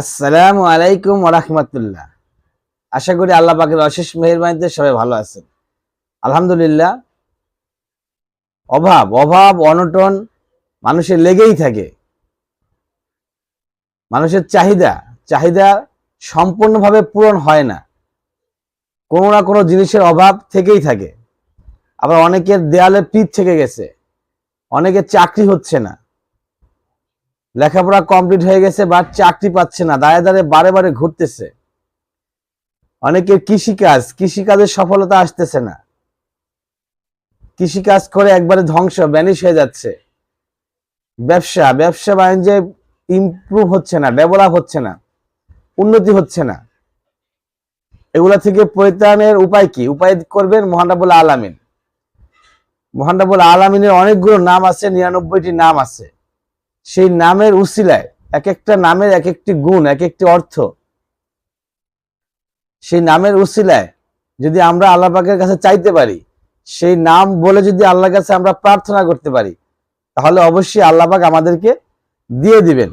আসসালামু আলাইকুম ওরহমতুল্লাহ আশা করি আল্লাহ পাকের অশেষ মেহরবানিতে সবাই ভালো আছেন। আলহামদুলিল্লাহ, অভাব অভাব, অনটন মানুষের লেগেই থাকে। মানুষের চাহিদা চাহিদা সম্পূর্ণভাবে পূরণ হয় না। কোনো না কোনো জিনিসের অভাব থেকেই থাকে। আবার অনেকের দেয়ালে পিঠ থেকে গেছে। অনেকের চাকরি হচ্ছে না। লেখাপড়া কমপ্লিট হয়ে গেছে বা চাকরি পাচ্ছে না দাঁড়ে দাঁড়ে বারে বারে ঘুরতেছে। অনেকের কৃষিকাজ কৃষিকাজের সফলতা আসতেছে না। কৃষিকাজ করে একবারে ধ্বংস ব্যানিশ হয়ে যাচ্ছে। ব্যবসা ব্যবসা বাণিজ্যে ইমপ্রুভ হচ্ছে না ডেভেলপ হচ্ছে না, উন্নতি হচ্ছে না। এগুলা থেকে পরিত্রাণের উপায় কি? উপায় করবেন মহানাবুল আলামিন। মহানাবুল আলামিনের অনেকগুলো নাম আছে, নিরানব্বইটি নাম আছে। সেই নামের উসিলায় এক একটা নামের এক একটি গুণ, এক একটি অর্থ। সেই নামের উসিলায় যদি আমরা আল্লাহ পাকের কাছে চাইতে পারি, সেই নাম বলে যদি আল্লাহর কাছে আমরা প্রার্থনা করতে পারি, তাহলে অবশ্যই আল্লাহ পাক আমাদেরকে দিয়ে দিবেন।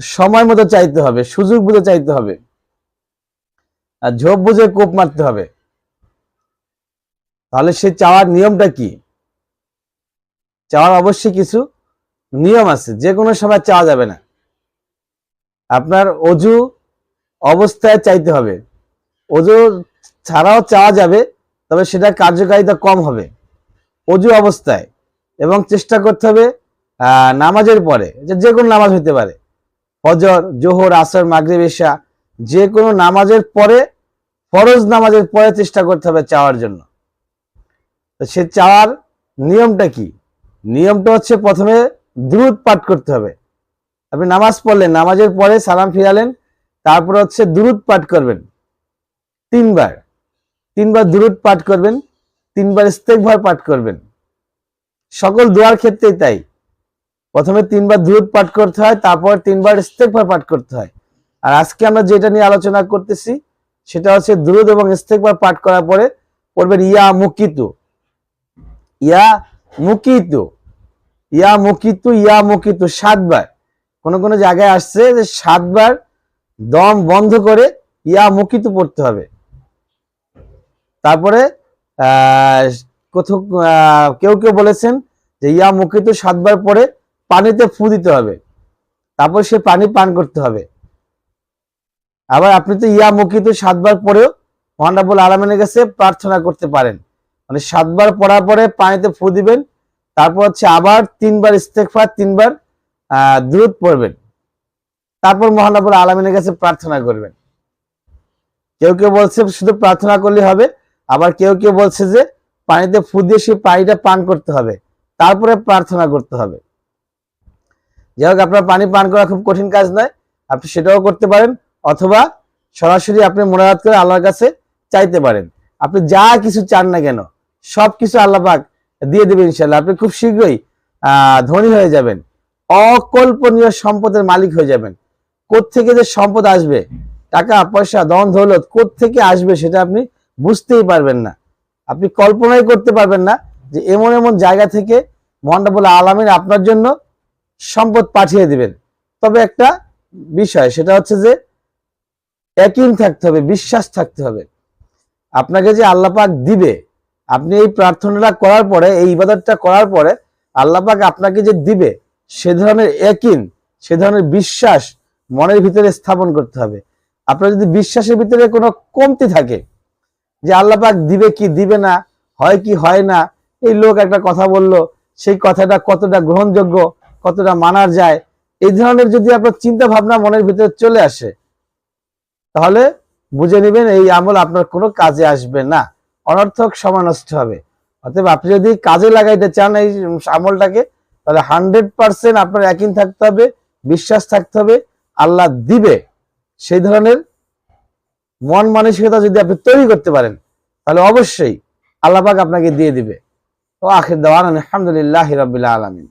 সময় মতো চাইতে হবে, সুযোগ বুঝে চাইতে হবে। আর ঝোপ বুঝে কোপ মারতে হবে। তাহলে সে চাওয়ার নিয়মটা কি? চাওয়ার অবশ্যই কিছু নিয়ম আছে যে কোনো সময় চাওয়া যাবে না। আপনার অজু অবস্থায় চাইতে হবে। অজু ছাড়াও চাওয়া যাবে, তবে সেটা কার্যকারিতা কম হবে। অজু অবস্থায় এবং চেষ্টা করতে হবে নামাজের পরে, যে কোনো নামাজ হতে পারে। ফজর, জোহর, আসর, মাগরিব, এশা যে কোনো নামাজের পরে, ফরজ নামাজের পরে চেষ্টা করতে হবে চাওয়ার জন্য। তো সে চাওয়ার নিয়মটা কি? নিয়মটা হচ্ছে প্রথমে দ্রুত পাঠ করতে হবে। আপনি নামাজ পড়লেন, নামাজের পরে সালাম ফিরালেন, তারপর হচ্ছে দ্রুত পাঠ করবেন। তিনবার। তিনবার দ্রুত পাঠ করবেন, তিনবার ইস্তেকভার পাঠ করবেন। সকল দোয়ার ক্ষেত্রেই তাই। প্রথমে তিনবার দ্রুত পাঠ করতে হয়, তারপর তিনবার ইস্তেকভার পাঠ করতে হয়। আর আজকে আমরা যেটা নিয়ে আলোচনা করতেছি, সেটা হচ্ছে দ্রুত এবং ইস্তেকবার পাঠ করার পরে পড়বেন ইয়া মুকিতু। ইয়া মুকিতু। ইয়া মুকিতু ইয়া মুকিতু সাতবার। কোন কোন জায়গায় আসছে যে সাতবার দম বন্ধ করে ইয়া মুকিতু পড়তে হবে। তারপরে কোথাও কেউ কেউ বলেছেন যে ইয়া মুকিতু সাতবার পরে পানিতে ফু দিতে হবে। তারপর সে পানি পান করতে হবে। আবার আপনি তো ইয়া মুকিতু সাতবার পরেও মহানাবুল আলমিনের কাছে প্রার্থনা করতে পারেন। মানে সাতবার পড়ার পরে পানিতে ফু দিবেন তারপর হচ্ছে আবার তিনবার ইস্তেকফার তিনবার দ্রুত পড়বেন। তারপর মহানবর আলমিনের কাছে প্রার্থনা করবেন। কেউ কেউ বলছে শুধু প্রার্থনা করলে হবে, আবার কেউ কেউ বলছে যে পানিতে ফু দিয়ে সেই পানিটা পান করতে হবে, তারপরে প্রার্থনা করতে হবে। যাই হোক, আপনার পানি পান করা খুব কঠিন কাজ নয়, আপনি সেটাও করতে পারেন, অথবা সরাসরি আপনি মোনাজাত করে আল্লাহর কাছে চাইতে পারেন। আপনি যা কিছু চান না কেন সব কিছু আল্লাহ পাক দিয়ে দেবেন ইনশাল্লাহ আপনি খুব শীঘ্রই ধনী হয়ে যাবেন। অকল্পনীয় সম্পদের মালিক হয়ে যাবেন। থেকে যে সম্পদ আসবে? টাকা, পয়সা দন দৌলত থেকে আসবে সেটা আপনি বুঝতেই পারবেন না। আপনি কল্পনাই করতে পারবেন না যে এমন এমন জায়গা থেকে মহানবুল আলমিন আপনার জন্য সম্পদ পাঠিয়ে দিবেন। তবে একটা বিষয়, সেটা হচ্ছে যে একই থাকতে হবে, বিশ্বাস থাকতে হবে। আপনাকে যে আল্লাহ পাক দিবে আপনি এই প্রার্থনাটা করার পরে, এই ইবাদতটা করার পরে আল্লাহ পাক আপনাকে যে দিবে, সে ধরনের একিন সে ধরনের বিশ্বাস মনের ভিতরে স্থাপন করতে হবে। আপনার যদি বিশ্বাসের ভিতরে কোনো কমতি থাকে, যে আল্লাহ পাক দিবে কি, দিবে না, হয় কি, হয় না, এই লোক একটা কথা বলল, সেই কথাটা কতটা গ্রহণযোগ্য, কতটা মানার যায়, এই ধরনের যদি আপনার চিন্তা ভাবনা মনের ভিতরে চলে আসে, তাহলে বুঝে নেবেন এই আমল আপনার কোনো কাজে আসবে না। অনর্থক সময় নষ্ট হবে। অতএব আপনি যদি কাজে লাগাইতে চান এই আমলটাকে, তাহলে হান্ড্রেড পার্সেন্ট আপনার একই থাকতে হবে, বিশ্বাস থাকতে হবে, আল্লাহ দিবে। সেই ধরনের মন মানসিকতা যদি আপনি তৈরি করতে পারেন, তাহলে অবশ্যই আল্লাহ পাক আপনাকে দিয়ে দিবে। ও আখির দেওয়ান আলহামদুলিল্লাহ রবিল্লা আলমিন।